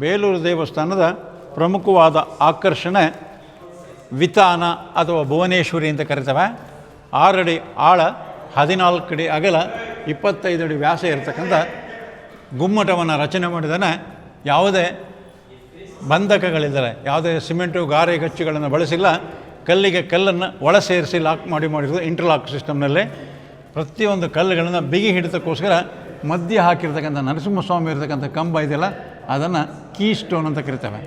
ಬೇಲೂರು ದೇವಸ್ಥಾನದ ಪ್ರಮುಖವಾದ ಆಕರ್ಷಣೆ ವಿತಾನ ಅಥವಾ ಭುವನೇಶ್ವರಿ ಅಂತ ಕರಿತವೆ. ಆರಡಿ ಆಳ ಹದಿನಾಲ್ಕು ಅಡಿ ಅಗಲ ಇಪ್ಪತ್ತೈದು ಅಡಿ ವ್ಯಾಸ ಇರತಕ್ಕಂಥ ಗುಮ್ಮಟವನ್ನು ರಚನೆ ಮಾಡಿದಾನೆ. ಯಾವುದೇ ಬಂಧಕಗಳಿದ್ದಾರೆ, ಯಾವುದೇ ಸಿಮೆಂಟು, ಗಾರೆ, ಗಚ್ಚುಗಳನ್ನು ಬಳಸಿಲ್ಲ. ಕಲ್ಲಿಗೆ ಕಲ್ಲನ್ನು ಒಳ ಸೇರಿಸಿ ಲಾಕ್ ಮಾಡಿ ಮಾಡಿರೋದು ಇಂಟರ್ಲಾಕ್ ಸಿಸ್ಟಮ್ನಲ್ಲಿ. ಪ್ರತಿಯೊಂದು ಕಲ್ಲುಗಳನ್ನು ಬಿಗಿ ಹಿಡಿತಕ್ಕೋಸ್ಕರ ಮಧ್ಯೆ ಹಾಕಿರ್ತಕ್ಕಂಥ ನರಸಿಂಹಸ್ವಾಮಿ ಇರತಕ್ಕಂಥ ಕಂಬ ಇದೆಯಲ್ಲ ಅದನ್ನು ಕೀ ಸ್ಟೋನ್ ಅಂತ ಕರಿತೇವೆ.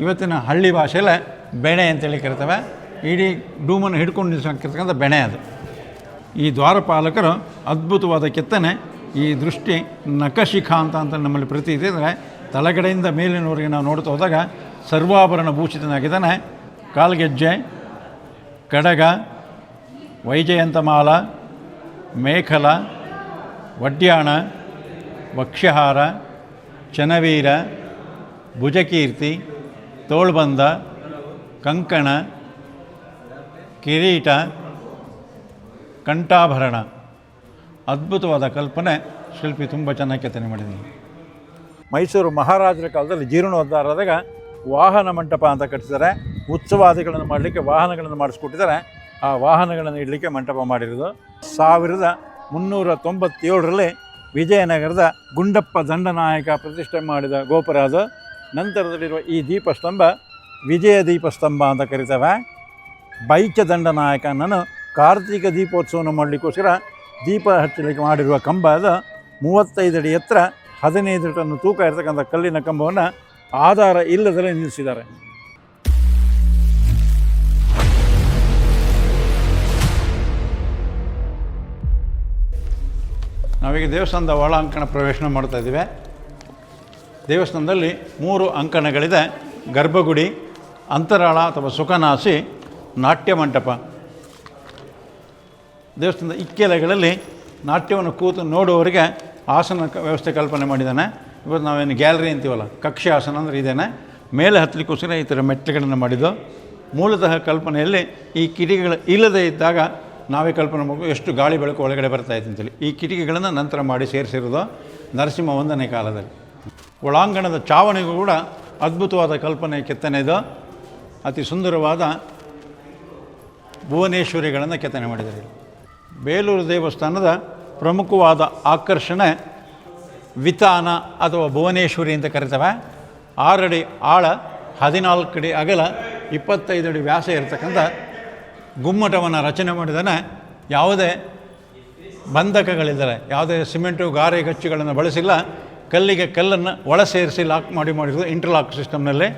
ಇವತ್ತಿನ ಹಳ್ಳಿ ಭಾಷೆಯಲ್ಲೇ ಬೆಣೆ ಅಂತೇಳಿ ಕರಿತೇವೆ. ಇಡೀ ಡೂಮನ್ನು ಹಿಡ್ಕೊಂಡು ನಿಲ್ಸಕ್ಕಿರ್ತಕ್ಕಂಥ ಬೆಣೆ ಅದು. ಈ ದ್ವಾರಪಾಲಕರು ಅದ್ಭುತವಾದ ಕೆತ್ತನೆ, ಈ ದೃಷ್ಟಿ ನಖಶಿಖಾ ಅಂತ ಅಂತ ನಮ್ಮಲ್ಲಿ ಪ್ರತಿ ಇದೆ ತಲೆಗಡೆಯಿಂದ ಮೇಲಿನವರೆಗೆ ನಾವು ನೋಡ್ತಾ ಹೋದಾಗ ಸರ್ವಾಭರಣ ಭೂಷಿತನಾಗಿದ್ದಾನೆ. ಕಾಲ್ಗೆಜ್ಜೆ, ಕಡಗ, ವೈಜಯಂತಮಾಲ, ಮೇಖಲ, ವಡ್ಯಾಣ, ವಕ್ಷ್ಯಹಾರ ಚನವೀರ ಭುಜಕೀರ್ತಿ, ತೋಳ್ಬಂದ, ಕಂಕಣ, ಕಿರೀಟ, ಕಂಠಾಭರಣ. ಅದ್ಭುತವಾದ ಕಲ್ಪನೆ. ಶಿಲ್ಪಿ ತುಂಬ ಚೆನ್ನಾಗಿ ಕೆತ್ತನೆ ಮಾಡಿದ್ದೀನಿ ಮೈಸೂರು ಮಹಾರಾಜರ ಕಾಲದಲ್ಲಿ ಜೀರ್ಣೋದ್ಧಾರದಾಗ ವಾಹನ ಮಂಟಪ ಅಂತ ಕಟ್ಟಿಸಿದ್ದಾರೆ ಉತ್ಸವಾದಿಗಳನ್ನು ಮಾಡಲಿಕ್ಕೆ ವಾಹನಗಳನ್ನು ಮಾಡಿಸ್ಕೊಟ್ಟಿದ್ದಾರೆ. ಆ ವಾಹನಗಳನ್ನು ಇಡಲಿಕ್ಕೆ ಮಂಟಪ ಮಾಡಿರೋದು ಸಾವಿರದ ಮುನ್ನೂರ ತೊಂಬತ್ತೇಳರಲ್ಲಿ ವಿಜಯನಗರದ ಗುಂಡಪ್ಪ ದಂಡನಾಯಕ ಪ್ರತಿಷ್ಠೆ ಮಾಡಿದ ಗೋಪುರ ಅದು ನಂತರದಲ್ಲಿರುವ ಈ ದೀಪಸ್ತಂಭ ವಿಜಯ ದೀಪಸ್ತಂಭ ಅಂತ ಕರಿತೇವೆ. ಬೈಚ ದಂಡನಾಯಕನನ್ನು ಕಾರ್ತಿಕ ದೀಪೋತ್ಸವವನ್ನು ಮಾಡಲಿಕ್ಕೋಸ್ಕರ ದೀಪ ಹಚ್ಚಲಿಕ್ಕೆ ಮಾಡಿರುವ ಕಂಬ ಅದು ಮೂವತ್ತೈದು ಅಡಿ ಎತ್ತರ ಹದಿನೈದು ಟನ್ನು ತೂಕ ಇರತಕ್ಕಂಥ ಕಲ್ಲಿನ ಕಂಬವನ್ನು ಆಧಾರ ಇಲ್ಲದಲ್ಲೇ ನಿಲ್ಲಿಸಿದ್ದಾರೆ. ನಾವೀಗ ದೇವಸ್ಥಾನದ ಒಳ ಅಂಕಣ ಪ್ರವೇಶನ ಮಾಡ್ತಾ ಇದ್ದೀವಿ. ದೇವಸ್ಥಾನದಲ್ಲಿ ಮೂರು ಅಂಕಣಗಳಿದೆ. ಗರ್ಭಗುಡಿ, ಅಂತರಾಳ ಅಥವಾ ಸುಖನಾಸಿ ನಾಟ್ಯ ಮಂಟಪ. ದೇವಸ್ಥಾನದ ಇಕ್ಕೆಲೆಗಳಲ್ಲಿ ನಾಟ್ಯವನ್ನು ಕೂತು ನೋಡುವವರಿಗೆ ಆಸನ ವ್ಯವಸ್ಥೆ ಕಲ್ಪನೆ ಮಾಡಿದ್ದಾನೆ. ಇವತ್ತು ನಾವೇನು ಗ್ಯಾಲರಿ ಅಂತೀವಲ್ಲ, ಕಕ್ಷೆ ಆಸನ ಅಂದರೆ ಇದೇನೆ. ಮೇಲೆ ಹತ್ತಲಿಕ್ಕೋಸ್ಕರ ಈ ಥರ ಮೆಟ್ಟಲುಗಳನ್ನು ಮಾಡಿದ್ದು. ಮೂಲತಃ ಕಲ್ಪನೆಯಲ್ಲಿ ಈ ಕಿಡಿಗಳು ಇಲ್ಲದೇ ಇದ್ದಾಗ ನಾವೇ ಕಲ್ಪನೆ ಮಾಡಬೇಕು ಎಷ್ಟು ಗಾಳಿ ಬೆಳಕು ಒಳಗಡೆ ಬರ್ತಾ ಇತ್ತು ಅಂತೇಳಿ. ಈ ಕಿಟಕಿಗಳನ್ನು ನಂತರ ಮಾಡಿ ಸೇರಿಸಿರೋದು ನರಸಿಂಹ ಒಂದನೇ ಕಾಲದಲ್ಲಿ. ಒಳಾಂಗಣದ ಚಾವಣಿಗೂ ಕೂಡ ಅದ್ಭುತವಾದ ಕಲ್ಪನೆ, ಕೆತ್ತನೆ ಇದು. ಅತಿ ಸುಂದರವಾದ ಭುವನೇಶ್ವರಿಗಳನ್ನು ಕೆತ್ತನೆ ಮಾಡಿದ್ದಾರೆ. ಬೇಲೂರು ದೇವಸ್ಥಾನದ ಪ್ರಮುಖವಾದ ಆಕರ್ಷಣೆ ವಿತಾನ ಅಥವಾ ಭುವನೇಶ್ವರಿ ಅಂತ ಕರಿತವೆ. ಆರಡಿ ಆಳ ಹದಿನಾಲ್ಕು ಅಡಿ ಅಗಲ ಇಪ್ಪತ್ತೈದು ಅಡಿ ವ್ಯಾಸ ಇರತಕ್ಕಂಥ ಗುಮ್ಮಟವನ್ನು ರಚನೆ ಮಾಡಿದಾನೆ. ಯಾವುದೇ ಬಂಧಕಗಳಿದ್ದಾರೆ, ಯಾವುದೇ ಸಿಮೆಂಟು, ಗಾರೆ ಗಚ್ಚುಗಳನ್ನು ಬಳಸಿಲ್ಲ, ಕಲ್ಲಿಗೆ ಕಲ್ಲನ್ನು ಒಳ ಸೇರಿಸಿ ಲಾಕ್ ಮಾಡಿ ಮಾಡಿರೋದು ಇಂಟರ್ಲಾಕ್ ಸಿಸ್ಟಮ್ನಲ್ಲಿ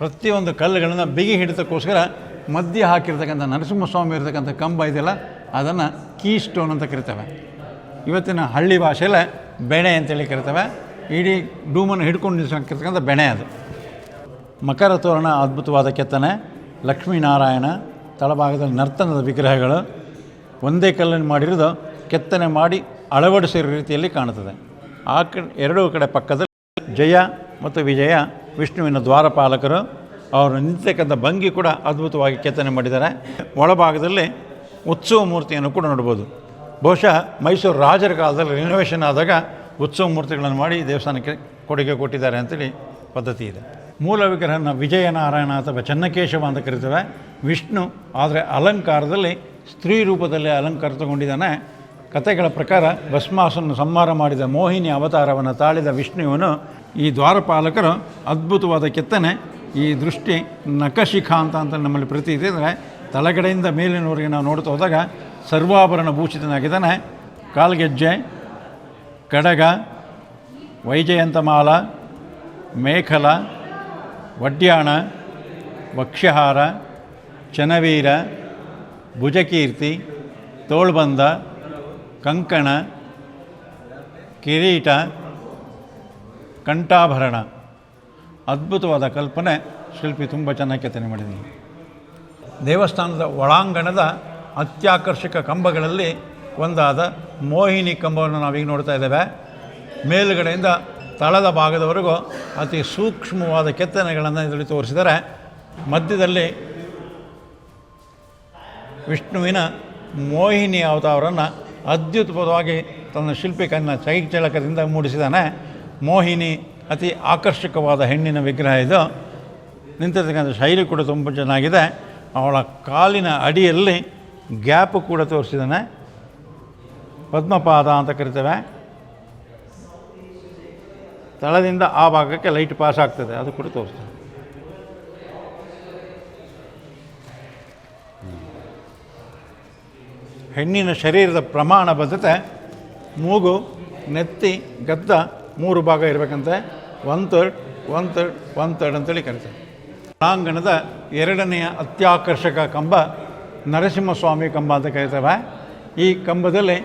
ಪ್ರತಿಯೊಂದು ಕಲ್ಲುಗಳನ್ನು ಬಿಗಿ ಹಿಡಿತಕ್ಕೋಸ್ಕರ ಮಧ್ಯೆ ಹಾಕಿರ್ತಕ್ಕಂಥ ನರಸಿಂಹಸ್ವಾಮಿ ಇರತಕ್ಕಂಥ ಕಂಬ ಇದೆಯಲ್ಲ, ಅದನ್ನು ಕೀ ಸ್ಟೋನ್ ಅಂತ ಕರಿತೇವೆ. ಇವತ್ತಿನ ಹಳ್ಳಿ ಭಾಷೆಯಲ್ಲೇ ಬೆಣೆ ಅಂತೇಳಿ ಕರಿತೇವೆ. ಇಡೀ ಡೂಮನ್ನು ಹಿಡ್ಕೊಂಡು ನಿಲ್ಸಕ್ಕಿರ್ತಕ್ಕಂಥ ಬೆಣೆ ಅದು. ಮಕರ ತೋರಣ ಅದ್ಭುತವಾದ ಕೆತ್ತನೆ. ಲಕ್ಷ್ಮೀನಾರಾಯಣ ತಳಭಾಗದಲ್ಲಿ ನರ್ತನದ ವಿಗ್ರಹಗಳು ಒಂದೇ ಕಲ್ಲನ್ನು ಮಾಡಿರೋದು ಕೆತ್ತನೆ ಮಾಡಿ ಅಳವಡಿಸಿರೋ ರೀತಿಯಲ್ಲಿ ಕಾಣುತ್ತದೆ. ಆ ಕಡೆ, ಎರಡೂ ಕಡೆ ಪಕ್ಕದಲ್ಲಿ ಜಯ ಮತ್ತು ವಿಜಯ, ವಿಷ್ಣುವಿನ ದ್ವಾರಪಾಲಕರು ಅವರು ನಿಂತಕ್ಕಂಥ ಭಂಗಿ ಕೂಡ ಅದ್ಭುತವಾಗಿ ಕೆತ್ತನೆ ಮಾಡಿದ್ದಾರೆ. ಒಳಭಾಗದಲ್ಲಿ ಉತ್ಸವ ಮೂರ್ತಿಯನ್ನು ಕೂಡ ನೋಡ್ಬೋದು ಬಹುಶಃ ಮೈಸೂರು ರಾಜರ ಕಾಲದಲ್ಲಿ ರಿನೋವೇಷನ್ ಆದಾಗ ಉತ್ಸವ ಮೂರ್ತಿಗಳನ್ನು ಮಾಡಿ ದೇವಸ್ಥಾನಕ್ಕೆ ಕೊಡುಗೆ ಕೊಟ್ಟಿದ್ದಾರೆ ಅಂತೇಳಿ ಪದ್ಧತಿ ಇದೆ. ಮೂಲ ವಿಗ್ರಹನ ವಿಜಯನಾರಾಯಣ ಅಥವಾ ಚನ್ನಕೇಶವ ಅಂತ ಕರಿತೇವೆ. ವಿಷ್ಣು, ಆದರೆ ಅಲಂಕಾರದಲ್ಲಿ, ಸ್ತ್ರೀ ರೂಪದಲ್ಲಿ ಅಲಂಕಾರ ತಗೊಂಡಿದ್ದಾನೆ. ಕಥೆಗಳ ಪ್ರಕಾರ ಭಸ್ಮಾಸನ್ನು ಸಂಹಾರ ಮಾಡಿದ ಮೋಹಿನಿ ಅವತಾರವನ್ನು ತಾಳಿದ ವಿಷ್ಣುವನು ಈ ದ್ವಾರಪಾಲಕರು ಅದ್ಭುತವಾದ ಕೆತ್ತನೆ, ಈ ದೃಷ್ಟಿ ನಖಶಿಖಾ ಅಂತ ಅಂತ ನಮ್ಮಲ್ಲಿ ಪ್ರತಿ ಇದೆ ತಲೆಗಡೆಯಿಂದ ಮೇಲಿನವರೆಗೆ ನಾವು ನೋಡ್ತಾ ಹೋದಾಗ ಸರ್ವಾಭರಣ ಭೂಷಿತನಾಗಿದ್ದಾನೆ. ಕಾಲ್ಗೆಜ್ಜೆ, ಕಡಗ, ವೈಜಯಂತಮಾಲ, ಮೇಖಲ ವಡ್ಯಾಣ ವಕ್ಷ್ಯಹಾರ ಚನವೀರ ಭುಜಕೀರ್ತಿ, ತೋಳ್ಬಂದ, ಕಂಕಣ, ಕಿರೀಟ, ಕಂಠಾಭರಣ. ಅದ್ಭುತವಾದ ಕಲ್ಪನೆ ಶಿಲ್ಪಿ ತುಂಬ ಚೆನ್ನಾಗಿ ಕೆತ್ತನೆ ಮಾಡಿದ್ದೀನಿ ದೇವಸ್ಥಾನದ ಒಳಾಂಗಣದ ಅತ್ಯಾಕರ್ಷಕ ಕಂಬಗಳಲ್ಲಿ ಒಂದಾದ ಮೋಹಿನಿ ಕಂಬವನ್ನು ನಾವೀಗ ನೋಡ್ತಾ ಇದ್ದೇವೆ. ಮೇಲುಗಡೆಯಿಂದ ತಳದ ಭಾಗದವರೆಗೂ ಅತಿ ಸೂಕ್ಷ್ಮವಾದ ಕೆತ್ತನೆಗಳನ್ನು ಇದರಲ್ಲಿ ತೋರಿಸಿದರೆ ಮಧ್ಯದಲ್ಲಿ ವಿಷ್ಣುವಿನ ಮೋಹಿನಿ ಅವತಾರವನ್ನು ಅದ್ಭುತವಾಗಿ ತನ್ನ ಶಿಲ್ಪಿಕನ್ನ ಚೈಚಳಕದಿಂದ ಮೂಡಿಸಿದಾನೆ ಮೋಹಿನಿ ಅತಿ ಆಕರ್ಷಕವಾದ ಹೆಣ್ಣಿನ ವಿಗ್ರಹ ಇದು. ನಿಂತಿರ್ತಕ್ಕಂಥ ಶೈಲಿ ಕೂಡ ತುಂಬ ಚೆನ್ನಾಗಿದೆ. ಅವಳ ಕಾಲಿನ ಅಡಿಯಲ್ಲಿ ಗ್ಯಾಪ್ ಕೂಡ ತೋರಿಸಿದ್ದಾನೆ. ಪದ್ಮಪಾದ ಅಂತ ಕರಿತೇವೆ. ತಳದಿಂದ ಆ ಭಾಗಕ್ಕೆ ಲೈಟ್ ಪಾಸ್ ಆಗ್ತದೆ. ಅದು ಕೂಡ ತೋರಿಸ್ತದೆ ಹೆಣ್ಣಿನ ಶರೀರದ ಪ್ರಮಾಣ ಬದ್ಧತೆ, ಮೂಗು, ನೆತ್ತಿ, ಗದ್ದ ಮೂರು ಭಾಗ ಇರಬೇಕಂತೆ. One third one third one third ಅಂತೇಳಿ ಕರಿತಾರೆ. ಒಳಾಂಗಣದ ಎರಡನೆಯ ಅತ್ಯಾಕರ್ಷಕ ಕಂಬ ನರಸಿಂಹಸ್ವಾಮಿ ಕಂಬ ಅಂತ ಕರಿತೇವೆ. ಈ ಕಂಬದಲ್ಲಿ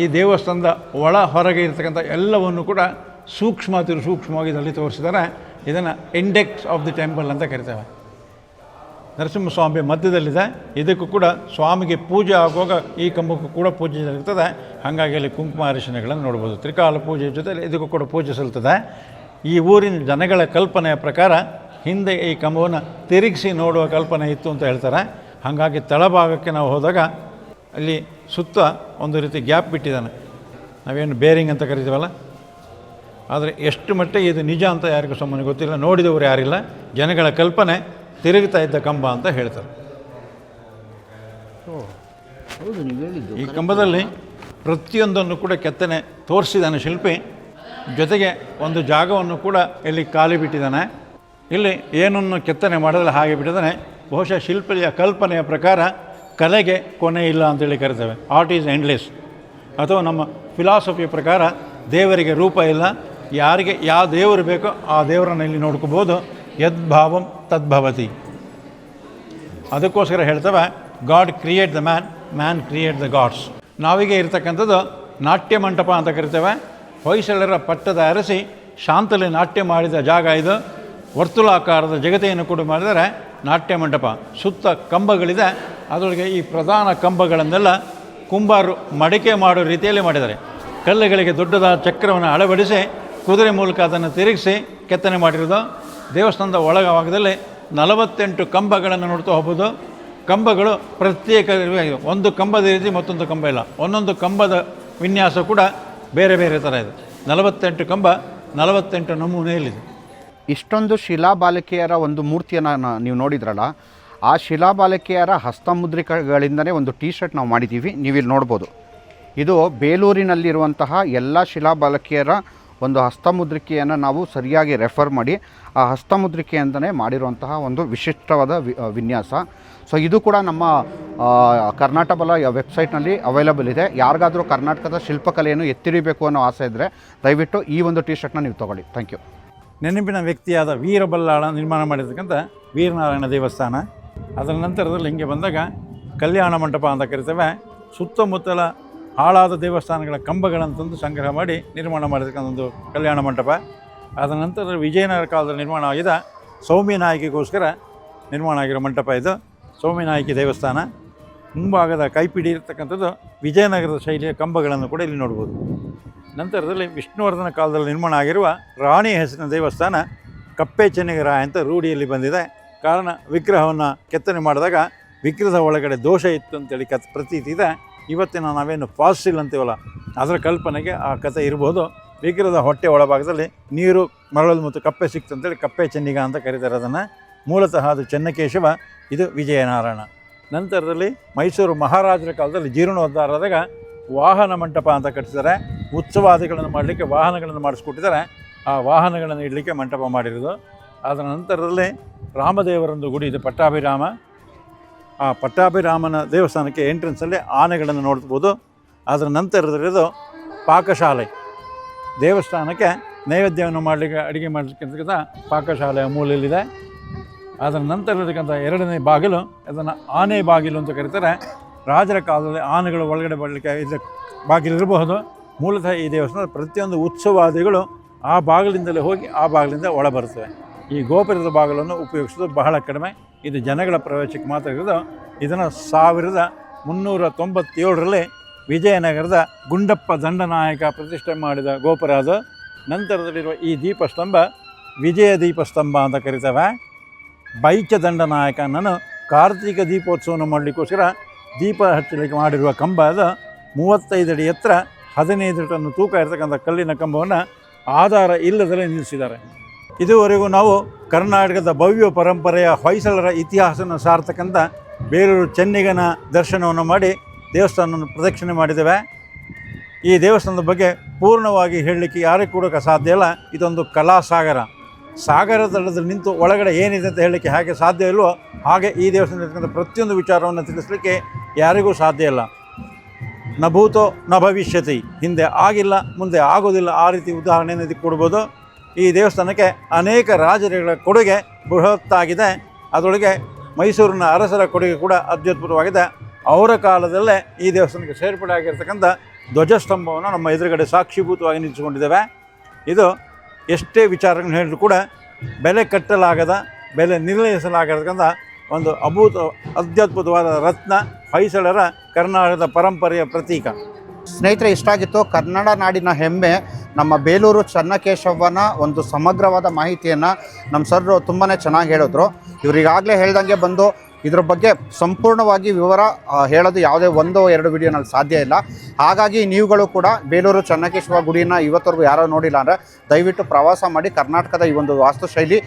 ಈ ದೇವಸ್ಥಾನದ ಒಳ ಹೊರಗೆ ಇರತಕ್ಕಂಥ ಎಲ್ಲವನ್ನು ಕೂಡ ಸೂಕ್ಷ್ಮ ತಿರು ಸೂಕ್ಷ್ಮವಾಗಿ ಇದರಲ್ಲಿ ತೋರಿಸಿದರೆ ಇದನ್ನು ಇಂಡೆಕ್ಸ್ ಆಫ್ ದಿ ಟೆಂಪಲ್ ಅಂತ ಕರಿತೇವೆ. ನರಸಿಂಹಸ್ವಾಮಿ ಮಧ್ಯದಲ್ಲಿದೆ. ಇದಕ್ಕೂ ಕೂಡ ಸ್ವಾಮಿಗೆ ಪೂಜೆ ಆಗುವಾಗ ಈ ಕಂಬಕ್ಕೂ ಕೂಡ ಪೂಜೆ ಸಲ್ತದೆ ಹಾಗಾಗಿ ಅಲ್ಲಿ ಕುಂಕುಮ ಅರಿಶಿನಗಳನ್ನು ನೋಡ್ಬೋದು ತ್ರಿಕಾಲ ಪೂಜೆ ಜೊತೆಯಲ್ಲಿ ಇದಕ್ಕೂ ಕೂಡ ಪೂಜೆ ಸಲ್ತದೆ ಈ ಊರಿನ ಜನಗಳ ಕಲ್ಪನೆಯ ಪ್ರಕಾರ ಹಿಂದೆ ಈ ಕಂಬವನ್ನು ತಿರುಗಿಸಿ ನೋಡುವ ಕಲ್ಪನೆ ಇತ್ತು ಅಂತ ಹೇಳ್ತಾರೆ. ಹಾಗಾಗಿ ತಳಭಾಗಕ್ಕೆ ನಾವು ಹೋದಾಗ ಅಲ್ಲಿ ಸುತ್ತ ಒಂದು ರೀತಿ ಗ್ಯಾಪ್ ಬಿಟ್ಟಿದ್ದಾನೆ. ನಾವೇನು ಬೇರಿಂಗ್ ಅಂತ ಕರಿತೀವಲ್ಲ? ಆದರೆ ಎಷ್ಟು ಮಟ್ಟಿಗೆ ಇದು ನಿಜ ಅಂತ ಯಾರಿಗೂ ಸುಮ್ಮನೆ ಗೊತ್ತಿಲ್ಲ. ನೋಡಿದವರು ಯಾರಿಲ್ಲ. ಜನಗಳ ಕಲ್ಪನೆ ತಿರುಗುತ್ತಾ ಇದ್ದ ಕಂಬ ಅಂತ ಹೇಳ್ತಾರೆ. ಈ ಕಂಬದಲ್ಲಿ ಪ್ರತಿಯೊಂದನ್ನು ಕೂಡ ಕೆತ್ತನೆ ತೋರಿಸಿದ್ದಾನೆ ಶಿಲ್ಪಿ. ಜೊತೆಗೆ ಒಂದು ಜಾಗವನ್ನು ಕೂಡ ಇಲ್ಲಿ ಖಾಲಿ ಬಿಟ್ಟಿದ್ದಾನೆ. ಇಲ್ಲಿ ಏನನ್ನು ಕೆತ್ತನೆ ಮಾಡಿದ್ರೆ ಹಾಗೆ ಬಿಟ್ಟಿದ್ದಾನೆ ಬಹುಶಃ ಶಿಲ್ಪಿಯ ಕಲ್ಪನೆಯ ಪ್ರಕಾರ ಕಲೆಗೆ ಕೊನೆ ಇಲ್ಲ ಅಂತೇಳಿ ಕರಿತೇವೆ. ಆರ್ಟ್ ಈಸ್ ಎಂಡ್ಲೆಸ್ ಅಥವಾ ನಮ್ಮ ಫಿಲಾಸಫಿಯ ಪ್ರಕಾರ ದೇವರಿಗೆ ರೂಪ ಇಲ್ಲ ಯಾರಿಗೆ ಯಾವ ದೇವರು ಬೇಕೋ ಆ ದೇವರನ್ನು ಇಲ್ಲಿ ನೋಡ್ಕೋಬೋದು. ಯದ್ಭಾವಂ ತದ್ಭವತಿ ಅದಕ್ಕೋಸ್ಕರ ಹೇಳ್ತವೆ, God create the man man create the gods. ನಾವಿಗೆ ಇರ್ತಕ್ಕಂಥದ್ದು ನಾಟ್ಯ ಮಂಟಪ ಅಂತ ಕರಿತೇವೆ. ಹೊಯ್ಸಳರ ಪಟ್ಟದ ಅರಸಿ ಶಾಂತಲಿ ನಾಟ್ಯ ಮಾಡಿದ ಜಾಗ ಇದು. ವರ್ತುಲಾಕಾರದ ಜಗತೆಯನ್ನು ಕೂಡ ಮಾಡಿದರೆ ನಾಟ್ಯ ಮಂಟಪ. ಸುತ್ತ ಕಂಬಗಳಿದೆ. ಅದರೊಳಗೆ ಈ ಪ್ರಧಾನ ಕಂಬಗಳನ್ನೆಲ್ಲ ಕುಂಬಾರು ಮಡಿಕೆ ಮಾಡೋ ರೀತಿಯಲ್ಲಿ ಮಾಡಿದ್ದಾರೆ. ಕಲ್ಲುಗಳಿಗೆ ದೊಡ್ಡದಾದ ಚಕ್ರವನ್ನು ಅಳವಡಿಸಿ ಕುದುರೆ ಮೂಲಕ ಅದನ್ನು ತಿರುಗಿಸಿ ಕೆತ್ತನೆ ಮಾಡಿರೋದು ದೇವಸ್ಥಾನದ ಒಳಭಾಗದಲ್ಲಿ ನಲವತ್ತೆಂಟು ಕಂಬಗಳನ್ನು ನೋಡ್ತಾ ಹೋಗ್ಬೋದು. ಕಂಬಗಳು ಪ್ರತ್ಯೇಕ. ಒಂದು ಕಂಬದ ರೀತಿ ಮತ್ತೊಂದು ಕಂಬ ಇಲ್ಲ. ಒಂದೊಂದು ಕಂಬದ ವಿನ್ಯಾಸ ಕೂಡ ಬೇರೆ ಬೇರೆ ಥರ ಇದೆ. ನಲವತ್ತೆಂಟು ಕಂಬ, ನಲವತ್ತೆಂಟು ನಮೂನೆಯಲ್ಲಿದೆ ಇಷ್ಟೊಂದು ಶಿಲಾಬಾಲಿಕೆಯರ ಒಂದು ಮೂರ್ತಿಯನ್ನು ನೀವು ನೋಡಿದ್ರಲ್ಲ, ಆ ಶಿಲಾಬಾಲಿಕೆಯರ ಹಸ್ತಮುದ್ರಿಕಗಳಿಂದಲೇ ಒಂದು ಟೀ ಶರ್ಟ್ ನಾವು ಮಾಡಿದ್ದೀವಿ. ನೀವಿಲ್ಲಿ ನೋಡ್ಬೋದು. ಇದು ಬೇಲೂರಿನಲ್ಲಿರುವಂತಹ ಎಲ್ಲ ಶಿಲಾಬಾಲಕಿಯರ ಒಂದು ಹಸ್ತಮುದ್ರಿಕೆಯನ್ನು ನಾವು ಸರಿಯಾಗಿ ರೆಫರ್ ಮಾಡಿ, ಆ ಹಸ್ತಮುದ್ರಿಕೆಯಿಂದನೇ ಮಾಡಿರುವಂತಹ ಒಂದು ವಿಶಿಷ್ಟವಾದ ವಿನ್ಯಾಸ. ಸೊ, ಇದು ಕೂಡ ನಮ್ಮ ಕರ್ನಾಟಕ ಬಲ ವೆಬ್ಸೈಟ್ನಲ್ಲಿ ಅವೈಲಬಲ್ ಇದೆ. ಯಾರಿಗಾದರೂ ಕರ್ನಾಟಕದ ಶಿಲ್ಪಕಲೆಯನ್ನು ಎತ್ತಿರಿಬೇಕು ಅನ್ನೋ ಆಸೆ ಇದ್ದರೆ ದಯವಿಟ್ಟು ಈ ಒಂದು ಟಿ ಶರ್ಟ್ನ ನೀವು ತೊಗೊಳ್ಳಿ. ಥ್ಯಾಂಕ್ ಯು ನೆನಪಿನ ವ್ಯಕ್ತಿಯಾದ ವೀರಬಲ್ಲಾಳ ನಿರ್ಮಾಣ ಮಾಡಿರ್ತಕ್ಕಂಥ ವೀರನಾರಾಯಣ ದೇವಸ್ಥಾನ. ಅದರ ನಂತರದಲ್ಲಿ ಹಿಂಗೆ ಬಂದಾಗ ಕಲ್ಯಾಣ ಮಂಟಪ ಅಂತ ಕರಿತೇವೆ. ಸುತ್ತಮುತ್ತಲ ಹಾಳಾದ ದೇವಸ್ಥಾನಗಳ ಕಂಬಗಳನ್ನು ತಂದು ಸಂಗ್ರಹ ಮಾಡಿ ನಿರ್ಮಾಣ ಮಾಡಿರ್ತಕ್ಕಂಥ ಒಂದು ಕಲ್ಯಾಣ ಮಂಟಪ. ಅದ ನಂತರ ವಿಜಯನಗರ ಕಾಲದಲ್ಲಿ ನಿರ್ಮಾಣ ಆಗಿದ ಸೌಮ್ಯನಾಯಕಿಗೋಸ್ಕರ ನಿರ್ಮಾಣ ಆಗಿರೋ ಮಂಟಪ ಇದು. ಸೌಮ್ಯನಾಯಕಿ ದೇವಸ್ಥಾನ. ಮುಂಭಾಗದ ಕೈಪಿಡಿ ಇರತಕ್ಕಂಥದ್ದು ವಿಜಯನಗರದ ಶೈಲಿಯ ಕಂಬಗಳನ್ನು ಕೂಡ ಇಲ್ಲಿ ನೋಡ್ಬೋದು. ನಂತರದಲ್ಲಿ ವಿಷ್ಣುವರ್ಧನ ಕಾಲದಲ್ಲಿ ನಿರ್ಮಾಣ ಆಗಿರುವ ರಾಣಿ ಹೆಸರಿನ ದೇವಸ್ಥಾನ ಕಪ್ಪೆ ಚೆನ್ನಿಗರ ಅಂತ ರೂಢಿಯಲ್ಲಿ ಬಂದಿದೆ. ಕಾರಣ ವಿಗ್ರಹವನ್ನು ಕೆತ್ತನೆ ಮಾಡಿದಾಗ ವಿಗ್ರಹದ ಒಳಗಡೆ ದೋಷ ಇತ್ತು ಅಂತೇಳಿ ಕತ್ ಪ್ರತೀತಿ ಇದೆ. ಇವತ್ತಿನ ನಾವೇನು ಫಾಸಿಲ್ ಅಂತೀವಲ್ಲ, ಅದರ ಕಲ್ಪನೆಗೆ ಆ ಕಥೆ ಇರ್ಬೋದು. ವಿಗ್ರಹದ ಹೊಟ್ಟೆ ಒಳಭಾಗದಲ್ಲಿ ನೀರು ಮರಳು ಮತ್ತು ಕಪ್ಪೆ ಸಿಕ್ತು ಅಂತೇಳಿ ಕಪ್ಪೆ ಚೆನ್ನಿಗ ಅಂತ ಕರೀತಾರೆ ಅದನ್ನು. ಮೂಲತಃ ಅದು ಚೆನ್ನಕೇಶವ, ಇದು ವಿಜಯನಾರಾಯಣ. ನಂತರದಲ್ಲಿ ಮೈಸೂರು ಮಹಾರಾಜರ ಕಾಲದಲ್ಲಿ ಜೀರ್ಣೋದ್ಧಾರ ಆದಾಗ ವಾಹನ ಮಂಟಪ ಅಂತ ಕಟ್ಟಿಸಿದ್ದಾರೆ ಉತ್ಸವಾದಿಗಳನ್ನು ಮಾಡಲಿಕ್ಕೆ ವಾಹನಗಳನ್ನು ಮಾಡಿಸ್ಕೊಟ್ಟಿದ್ದಾರೆ. ಆ ವಾಹನಗಳನ್ನು ಇಡಲಿಕ್ಕೆ ಮಂಟಪ ಮಾಡಿರೋದು. ಅದರ ನಂತರದಲ್ಲಿ ರಾಮದೇವರೊಂದು ಗುಡಿ, ಇದು ಪಟ್ಟಾಭಿರಾಮ. ಆ ಪಟ್ಟಾಭಿರಾಮನ ದೇವಸ್ಥಾನಕ್ಕೆ ಎಂಟ್ರೆನ್ಸಲ್ಲಿ ಆನೆಗಳನ್ನು ನೋಡಬಹುದು ಅದರ ನಂತರದಲ್ಲಿರೋದು ಪಾಕಶಾಲೆ. ದೇವಸ್ಥಾನಕ್ಕೆ ನೈವೇದ್ಯವನ್ನು ಮಾಡಲಿಕ್ಕೆ, ಅಡುಗೆ ಮಾಡಲಿಕ್ಕೆ ಪಾಕಶಾಲೆಯ ಮೂಲೆಯಲ್ಲಿದೆ. ಅದರ ನಂತರ ಇರತಕ್ಕಂಥ ಎರಡನೇ ಬಾಗಿಲು, ಅದನ್ನು ಆನೆ ಬಾಗಿಲು ಅಂತ ಕರೀತಾರೆ. ರಾಜರ ಕಾಲದಲ್ಲಿ ಆನೆಗಳು ಒಳಗಡೆ ಬರಲಿಕ್ಕೆ ಇದು ಬಾಗಿಲು ಇರಬಹುದು. ಮೂಲತಃ ಈ ದೇವಸ್ಥಾನದ ಪ್ರತಿಯೊಂದು ಉತ್ಸವಾದಿಗಳು ಆ ಬಾಗಿಲಿಂದಲೇ ಹೋಗಿ ಆ ಬಾಗಿಲಿಂದ ಒಳ ಈ ಗೋಪುರದ ಬಾಗಿಲನ್ನು ಉಪಯೋಗಿಸೋದು ಬಹಳ ಕಡಿಮೆ. ಇದು ಜನಗಳ ಪ್ರವೇಶಕ್ಕೆ ಮಾತ್ರ ಇರೋದು. ಇದನ್ನು ಸಾವಿರದ ಮುನ್ನೂರ ತೊಂಬತ್ತೇಳರಲ್ಲಿ ವಿಜಯನಗರದ ಗುಂಡಪ್ಪ ದಂಡನಾಯಕ ಪ್ರತಿಷ್ಠೆ ಮಾಡಿದ ಗೋಪುರ ಅದು. ನಂತರದಲ್ಲಿರುವ ಈ ದೀಪಸ್ತಂಭ ವಿಜಯ ದೀಪಸ್ತಂಭ ಅಂತ ಕರಿತವೆ. ಬೈಚ ದಂಡನಾಯಕನನ್ನು ಕಾರ್ತಿಕ ದೀಪೋತ್ಸವವನ್ನು ಮಾಡಲಿಕ್ಕೋಸ್ಕರ ದೀಪ ಹಚ್ಚಲಿಕ್ಕೆ ಮಾಡಿರುವ ಕಂಬ ಅದು. ಮೂವತ್ತೈದು ಅಡಿ ಎತ್ತರ ಹದಿನೈದು ಟನ್ ತೂಕ ಇರತಕ್ಕಂಥ ಕಲ್ಲಿನ ಕಂಬವನ್ನು ಆಧಾರ ಇಲ್ಲದಲ್ಲೇ ನಿಲ್ಲಿಸಿದ್ದಾರೆ. ಇದುವರೆಗೂ ನಾವು ಕರ್ನಾಟಕದ ಭವ್ಯ ಪರಂಪರೆಯ ಹೊಯ್ಸಳರ ಇತಿಹಾಸವನ್ನು ಸಾರ್ತಕ್ಕಂಥ ಬೇರೂರು ಚೆನ್ನಿಗನ ದರ್ಶನವನ್ನು ಮಾಡಿ ದೇವಸ್ಥಾನವನ್ನು ಪ್ರದಕ್ಷಿಣೆ ಮಾಡಿದ್ದೇವೆ. ಈ ದೇವಸ್ಥಾನದ ಬಗ್ಗೆ ಪೂರ್ಣವಾಗಿ ಹೇಳಲಿಕ್ಕೆ ಯಾರಿಗೂ ಕೂಡ ಸಾಧ್ಯ ಇಲ್ಲ. ಇದೊಂದು ಕಲಾ ಸಾಗರ ದಡದಲ್ಲಿ ನಿಂತು ಒಳಗಡೆ ಏನಿದೆ ಅಂತ ಹೇಳಲಿಕ್ಕೆ ಹೇಗೆ ಸಾಧ್ಯ ಇಲ್ವೋ ಹಾಗೆ ಈ ದೇವಸ್ಥಾನದ ಪ್ರತಿಯೊಂದು ವಿಚಾರವನ್ನು ತಿಳಿಸಲಿಕ್ಕೆ ಯಾರಿಗೂ ಸಾಧ್ಯ ಇಲ್ಲ. ನ ಭೂತೋ ನ ಭವಿಷ್ಯತಿ. ಹಿಂದೆ ಆಗಿಲ್ಲ, ಮುಂದೆ ಆಗೋದಿಲ್ಲ. ಆ ರೀತಿ ಉದಾಹರಣೆಯನ್ನು ಕೊಡ್ಬೋದು. ಈ ದೇವಸ್ಥಾನಕ್ಕೆ ಅನೇಕ ರಾಜರುಗಳ ಕೊಡುಗೆ ಬೃಹತ್ತಾಗಿದೆ. ಅದರೊಳಗೆ ಮೈಸೂರಿನ ಅರಸರ ಕೊಡುಗೆ ಕೂಡ ಅತ್ಯದ್ಭುತವಾಗಿದೆ. ಅವರ ಕಾಲದಲ್ಲೇ ಈ ದೇವಸ್ಥಾನಕ್ಕೆ ಸೇರ್ಪಡೆ ಆಗಿರ್ತಕ್ಕಂಥ ಧ್ವಜಸ್ತಂಭವನ್ನು ನಮ್ಮ ಎದುರುಗಡೆ ಸಾಕ್ಷಿಭೂತವಾಗಿ ನಿಲ್ಲಿಸಿಕೊಂಡಿದ್ದೇವೆ ಇದು ಎಷ್ಟೇ ವಿಚಾರಗಳನ್ನು ಹೇಳಿದ್ರು ಕೂಡ ಬೆಲೆ ಕಟ್ಟಲಾಗದ, ಬೆಲೆ ನಿರ್ಣಯಿಸಲಾಗಿರ್ತಕ್ಕಂಥ ಒಂದು ಅಭೂತ, ಅತ್ಯದ್ಭುತವಾದ ರತ್ನ ಹೊಯ್ಸಳರ ಕರ್ನಾಟಕದ ಪರಂಪರೆಯ ಪ್ರತೀಕ. ಸ್ನೇಹಿತರೆ, ಇಷ್ಟಾಗಿತ್ತು. ಕನ್ನಡ ನಾಡಿನ ಹೆಮ್ಮೆ, ನಮ್ಮ ಬೇಲೂರು ಚನ್ನಕೇಶವನ ಒಂದು ಸಮಗ್ರವಾದ ಮಾಹಿತಿಯನ್ನು ನಮ್ಮ ಸರ್ ತುಂಬಾ ಚೆನ್ನಾಗಿ ಹೇಳಿದ್ರು. ಇವರಿಗಾಗಲೇ ಹೇಳ್ದಂಗೆ ಬಂದು ಇದ್ರ ಬಗ್ಗೆ ಸಂಪೂರ್ಣವಾಗಿ ವಿವರ ಹೇಳೋದು ಯಾವುದೇ ಒಂದು, ಎರಡು ವಿಡಿಯೋನಲ್ಲಿ ಸಾಧ್ಯ ಇಲ್ಲ. ಹಾಗಾಗಿ ನೀವುಗಳು ಕೂಡ ಬೇಲೂರು ಚನ್ನಕೇಶವ ಗುಡಿನ ಇವತ್ತವರೆಗೂ ಯಾರೋ ನೋಡಿಲ್ಲ ಅಂದರೆ ದಯವಿಟ್ಟು ಪ್ರವಾಸ ಮಾಡಿ ಕರ್ನಾಟಕದ ಈ ಒಂದು ವಾಸ್ತುಶೈಲಿ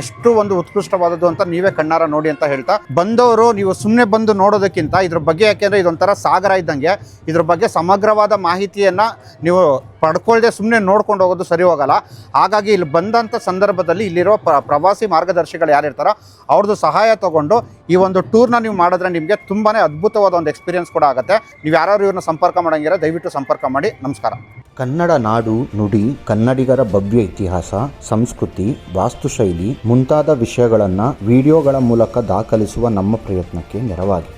ಎಷ್ಟು ಒಂದು ಉತ್ಕೃಷ್ಟವಾದದ್ದು ಅಂತ ನೀವೇ ಕಣ್ಣಾರ ನೋಡಿ ಅಂತ ಹೇಳ್ತಾ, ಬಂದವರು ನೀವು ಸುಮ್ಮನೆ ಬಂದು ನೋಡೋದಕ್ಕಿಂತ ಇದ್ರ ಬಗ್ಗೆ ಯಾಕೆಂದರೆ ಇದೊಂಥರ ಸಾಗರ ಇದ್ದಂಗೆ, ಇದ್ರ ಬಗ್ಗೆ ಸಮಗ್ರವಾದ ಮಾಹಿತಿಯನ್ನು ನೀವು ಪಡ್ಕೊಳ್ಳದೆ ಸುಮ್ಮನೆ ನೋಡ್ಕೊಂಡು ಹೋಗೋದು ಸರಿ ಹೋಗಲ್ಲ. ಹಾಗಾಗಿ ಇಲ್ಲಿ ಬಂದಂಥ ಸಂದರ್ಭದಲ್ಲಿ ಇಲ್ಲಿರೋ ಪ್ರ, ಪ್ರವಾಸಿ ಮಾರ್ಗದರ್ಶಿಗಳು ಯಾರಿರ್ತಾರೋ ಅವ್ರದ್ದು ಸಹಾಯ ತಗೊಂಡು ಈ ಒಂದು ಟೂರ್ನ ನೀವು ಮಾಡಿದ್ರೆ ನಿಮಗೆ ತುಂಬಾ ಅದ್ಭುತವಾದ ಒಂದು ಎಕ್ಸ್ಪೀರಿಯನ್ಸ್ ಕೂಡ ಆಗುತ್ತೆ. ನೀವು ಯಾರು ಇವ್ರನ್ನ ಸಂಪರ್ಕ ಮಾಡಂಗಿರ, ದಯವಿಟ್ಟು ಸಂಪರ್ಕ ಮಾಡಿ. ನಮಸ್ಕಾರ. ಕನ್ನಡ ನಾಡು ನುಡಿ, ಕನ್ನಡಿಗರ ಭವ್ಯ ಇತಿಹಾಸ, ಸಂಸ್ಕೃತಿ, ವಾಸ್ತುಶೈಲಿ ಮುಂತಾದ ವಿಷಯಗಳನ್ನು ವಿಡಿಯೋಗಳ ಮೂಲಕ ದಾಖಲಿಸುವ ನಮ್ಮ ಪ್ರಯತ್ನಕ್ಕೆ ನೆರವಾಗಿ.